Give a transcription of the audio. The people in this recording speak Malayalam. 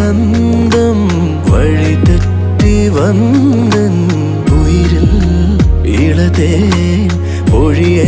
സ്വന്തം വഴി തെറ്റി വന്നൻ ഉയിരിൽ ഇളതേ ഒഴിയേ